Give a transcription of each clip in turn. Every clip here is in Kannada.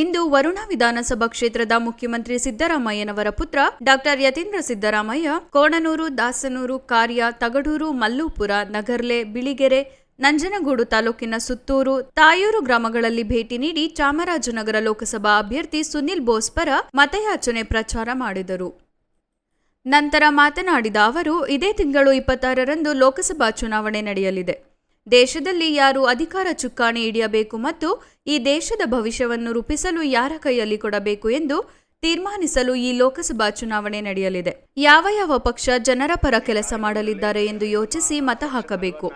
ಇಂದು ವರುಣಾ ವಿಧಾನಸಭಾ ಕ್ಷೇತ್ರದ ಮುಖ್ಯಮಂತ್ರಿ ಸಿದ್ದರಾಮಯ್ಯನವರ ಪುತ್ರ ಡಾಕ್ಟರ್ ಯತೀಂದ್ರ ಸಿದ್ದರಾಮಯ್ಯ, ಕೋಣನೂರು, ದಾಸನೂರು, ಕಾರ್ಯ, ತಗಡೂರು, ಮಲ್ಲೂಪುರ, ನಗರ್ಲೆ, ಬಿಳಿಗೆರೆ, ನಂಜನಗೂಡು ತಾಲೂಕಿನ ಸುತ್ತೂರು, ತಾಯೂರು ಗ್ರಾಮಗಳಲ್ಲಿ ಭೇಟಿ ನೀಡಿ ಚಾಮರಾಜನಗರ ಲೋಕಸಭಾ ಅಭ್ಯರ್ಥಿ ಸುನಿಲ್ ಬೋಸ್ ಪರ ಮತಯಾಚನೆ ಪ್ರಚಾರ ಮಾಡಿದರು. ನಂತರ ಮಾತನಾಡಿದ ಅವರು, ಇದೇ ತಿಂಗಳು ಇಪ್ಪತ್ತಾರರಂದು ಲೋಕಸಭಾ ಚುನಾವಣೆ ನಡೆಯಲಿದೆ. ದೇಶದಲ್ಲಿ ಯಾರು ಅಧಿಕಾರ ಚುಕ್ಕಾಣಿ ಹಿಡಿಯಬೇಕು ಮತ್ತು ಈ ದೇಶದ ಭವಿಷ್ಯವನ್ನು ರೂಪಿಸಲು ಯಾರ ಕೈಯಲ್ಲಿ ಕೊಡಬೇಕು ಎಂದು ತೀರ್ಮಾನಿಸಲು ಈ ಲೋಕಸಭಾ ಚುನಾವಣೆ ನಡೆಯಲಿದೆ. ಯಾವ ಯಾವ ಪಕ್ಷ ಜನರ ಪರ ಕೆಲಸ ಮಾಡಲಿದ್ದಾರೆ ಎಂದು ಯೋಚಿಸಿ ಮತ ಹಾಕಬೇಕು.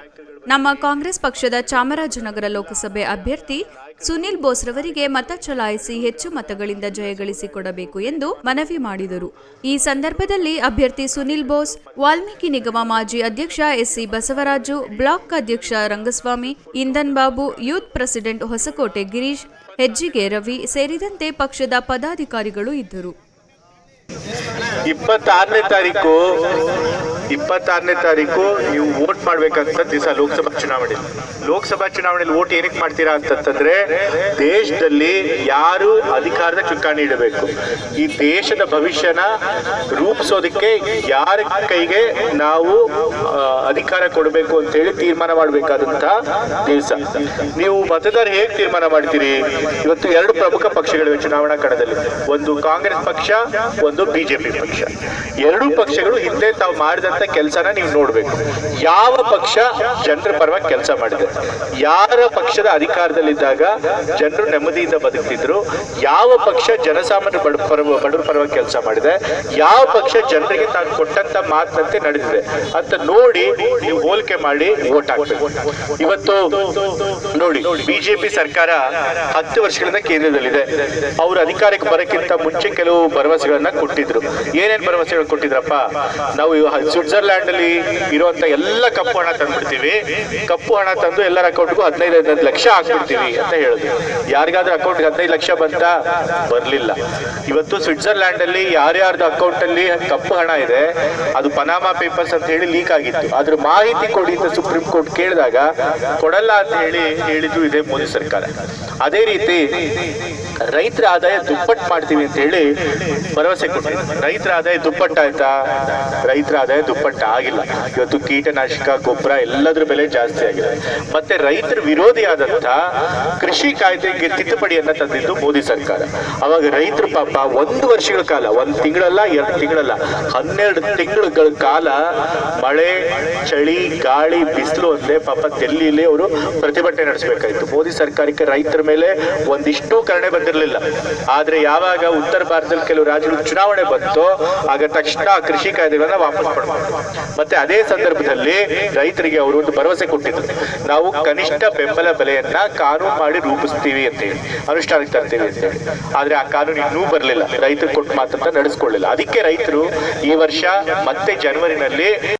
ನಮ್ಮ ಕಾಂಗ್ರೆಸ್ ಪಕ್ಷದ ಚಾಮರಾಜನಗರ ಲೋಕಸಭೆ ಅಭ್ಯರ್ಥಿ ಸುನಿಲ್ ಬೋಸ್ ರವರಿಗೆ ಮತ ಚಲಾಯಿಸಿ ಹೆಚ್ಚು ಮತಗಳಿಂದ ಜಯಗಳಿಸಿಕೊಡಬೇಕು ಎಂದು ಮನವಿ ಮಾಡಿದರು. ಈ ಸಂದರ್ಭದಲ್ಲಿ ಅಭ್ಯರ್ಥಿ ಸುನಿಲ್ ಬೋಸ್, ವಾಲ್ಮೀಕಿ ನಿಗಮ ಮಾಜಿ ಅಧ್ಯಕ್ಷ ಎಸ್ಸಿ ಬಸವರಾಜು, ಬ್ಲಾಕ್ ಅಧ್ಯಕ್ಷ ರಂಗಸ್ವಾಮಿ ಇಂದನ್ ಬಾಬು, ಯೂತ್ ಪ್ರೆಸಿಡೆಂಟ್ ಹೊಸಕೋಟೆ ಗಿರೀಶ್ ಹೆಜ್ಜಿಗೆ ರವಿ ಸೇರಿದಂತೆ ಪಕ್ಷದ ಪದಾಧಿಕಾರಿಗಳು ಇದ್ದರು. ಇಪ್ಪತ್ತಾರನೇ ತಾರೀಕು ಇಪ್ಪತ್ತಾರನೇ ತಾರೀಕು ನೀವು ವೋಟ್ ಮಾಡ್ಬೇಕಂತ ದಿವಸ ಲೋಕಸಭಾ ಚುನಾವಣೆ. ಲೋಕಸಭಾ ಚುನಾವಣೆಯಲ್ಲಿ ವೋಟ್ ಏನಕ್ಕೆ ಮಾಡ್ತೀರಾ ಅಂತಂತಂದ್ರೆ ದೇಶದಲ್ಲಿ ಯಾರು ಅಧಿಕಾರದ ಚುಕ್ಕಾಣಿ ಇಡಬೇಕು? ಈ ದೇಶದ ಭವಿಷ್ಯನ ರೂಪಿಸೋದಕ್ಕೆ ಯಾರ ಕೈಗೆ ನಾವು ಅಧಿಕಾರ ಕೊಡಬೇಕು ಅಂತ ಹೇಳಿ ತೀರ್ಮಾನ ಮಾಡಬೇಕಾದಂತ ದಿವಸ. ನೀವು ಮತದಾರ ಹೇಗೆ ತೀರ್ಮಾನ ಮಾಡ್ತೀರಿ? ಇವತ್ತು ಎರಡು ಪ್ರಮುಖ ಪಕ್ಷಗಳಿವೆ ಚುನಾವಣಾ ಕಣದಲ್ಲಿ. ಒಂದು ಕಾಂಗ್ರೆಸ್ ಪಕ್ಷ, ಒಂದು ಬಿಜೆಪಿ ಪಕ್ಷ. ಎರಡೂ ಪಕ್ಷಗಳು ಹಿಂದೆ ತಾವು ಮಾಡಿದಂತ ಕೆಲಸನ ನೀವು ನೋಡ್ಬೇಕು. ಯಾವ ಪಕ್ಷ ಜನರ ಪರವಾಗಿ ಕೆಲಸ ಮಾಡಿದೆ. ಯಾರ ಪಕ್ಷದ ಅಧಿಕಾರದಲ್ಲಿದ್ದಾಗ ಜನರು ನೆಮ್ಮದಿಯಿಂದ ಬದುಕ್ತಿದ್ರು. ಯಾವ ಪಕ್ಷ ಜನಸಾಮಾನ್ಯ ಬಡ ಪರ, ಬಡವರ ಪರವಾಗಿ ಕೆಲಸ ಮಾಡಿದೆ. ಯಾವ ಪಕ್ಷ ಜನರಿಗೆ ತಾನು ಕೊಟ್ಟಂತ ಮಾತಿನಂತೆ ನಡೆದಿದೆ. ಅಂತ ನೋಡಿ ನೀವು ಹೋಲಿಕೆ ಮಾಡಿ ವೋಟ್ ಹಾಕ್ಬೇಕು. ಇವತ್ತು ನೋಡಿ, ಬಿಜೆಪಿ ಸರ್ಕಾರ ಹತ್ತು ವರ್ಷಗಳಿಂದ ಕೇಂದ್ರದಲ್ಲಿದೆ. ಅವರು ಅಧಿಕಾರಕ್ಕೆ ಬರೋಕ್ಕಿಂತ ಮುಂಚೆ ಕೆಲವು ಭರವಸೆಗಳನ್ನ ಕೊಟ್ಟಿದ್ರು. ಏನೇನ್ ಭರವಸೆಗಳು ಕೊಟ್ಟಿದ್ರಪ್ಪ? ನಾವು ಸ್ವಿಟ್ಜರ್ಲ್ಯಾಂಡ್ ಅಲ್ಲಿ ಇರುವಂತ ಎಲ್ಲ ಕಪ್ಪು ಹಣ ತಂದ್ಬಿಡ್ತೀವಿ. ಕಪ್ಪು ಹಣ ತಂದು ಎಲ್ಲರ ಅಕೌಂಟ್ಗೂ ಹದಿನೈದು ಹದಿನೈದು ಲಕ್ಷ ಹಾಕ್ಬಿಡ್ತೀವಿ ಅಂತ ಹೇಳಿದ್ರು ಯಾರಿಗಾದ್ರೂ ಅಕೌಂಟ್ಗೆ ಹದಿನೈದು ಲಕ್ಷ ಬಂತ? ಬರ್ಲಿಲ್ಲ. ಇವತ್ತು ಸ್ವಿಟ್ಜರ್ಲ್ಯಾಂಡ್ ಅಲ್ಲಿ ಯಾರ್ಯಾರ್ದು ಅಕೌಂಟ್ ಅಲ್ಲಿ ಕಪ್ಪು ಹಣ ಇದೆ, ಅದು ಪನಾಮಾ ಪೇಪರ್ಸ್ ಅಂತ ಹೇಳಿ ಲೀಕ್ ಆಗಿತ್ತು. ಅದ್ರ ಮಾಹಿತಿ ಕೊಡಿ ಅಂತ ಸುಪ್ರೀಂ ಕೋರ್ಟ್ ಕೇಳಿದಾಗ, ಕೊಡಲ್ಲ ಅಂತ ಹೇಳಿ ಹೇಳಿದ್ದು ಇದೆ ಮೋದಿ ಸರ್ಕಾರ. ಅದೇ ರೀತಿ ರೈತರ ಆದಾಯ ದುಪ್ಪಟ್ಟು ಮಾಡ್ತೀವಿ ಅಂತ ಹೇಳಿ ಭರವಸೆ ಕೊಟ್ಟು ರೈತರ ಆದಾಯ ದುಪ್ಪಟ್ಟಾಯ್ತಾ ರೈತರ ಆದಾಯ ದುಪ್ಪಟ್ಟ ಆಗಿಲ್ಲ. ಇವತ್ತು ಕೀಟನಾಶಕ, ಗೊಬ್ಬರ ಎಲ್ಲದ್ರ ಬೆಲೆ ಜಾಸ್ತಿ ಆಗಿದೆ. ಮತ್ತೆ ರೈತರ ವಿರೋಧಿ ಆದಂತ ಕೃಷಿ ಕಾಯ್ದೆಗೆ ತಿದ್ದುಪಡಿಯನ್ನ ತಂದಿದ್ದು ಮೋದಿ ಸರ್ಕಾರ. ಅವಾಗ ರೈತರು ಪಾಪ ಒಂದು ವರ್ಷಗಳ ಕಾಲ, ಒಂದು ತಿಂಗಳಲ್ಲ, ಎರಡು ತಿಂಗಳಲ್ಲ, ಹನ್ನೆರಡು ತಿಂಗಳ ಕಾಲ ಮಳೆ, ಚಳಿ, ಗಾಳಿ, ಬಿಸಿಲು ಅಂದ್ರೆ ಪಾಪ ಅವರು ಪ್ರತಿಭಟನೆ ನಡೆಸಬೇಕಾಯ್ತು. ಮೋದಿ ಸರ್ಕಾರಕ್ಕೆ ರೈತರ ಮೇಲೆ ಒಂದಿಷ್ಟು ಕರುಣೆ ಬಂದಿರಲಿಲ್ಲ ಆದ್ರೆ ಯಾವಾಗ ಉತ್ತರ ಭಾರತದಲ್ಲಿ ಕೆಲವು ರಾಜ್ಯಗಳು ಚುನಾವಣೆ ಬಂತೋ, ಆಗ ತಕ್ಷಣ ಕೃಷಿ ಕಾಯ್ದೆಗಳನ್ನ ವಾಪಸ್ ಪಡ್ಕೊಂಡು ಮತ್ತೆ ಅದೇ ಸಂದರ್ಭದಲ್ಲಿ ರೈತರಿಗೆ ಅವರು ಒಂದು ಭರವಸೆ ಕೊಟ್ಟಿದ್ರು. ನಾವು ಕನಿಷ್ಠ ಬೆಂಬಲ ಬೆಲೆಯನ್ನ ಕಾನೂನು ಮಾಡಿ ರೂಪಿಸ್ತೀವಿ ಅಂತ ಹೇಳಿ ಅನುಷ್ಠಾನಕ್ಕೆ ತರ್ತೀವಿ ಅಂತ ಹೇಳಿ ಆದ್ರೆ ಆ ಕಾನೂನು ಇನ್ನೂ ಬರಲಿಲ್ಲ. ರೈತರು ಕೊಟ್ಟು ಮಾತ್ರ ನಡೆಸ್ಕೊಳ್ಳಿಲ್ಲ. ಅದಕ್ಕೆ ರೈತರು ಈ ವರ್ಷ ಮತ್ತೆ ಜನವರಿನಲ್ಲಿ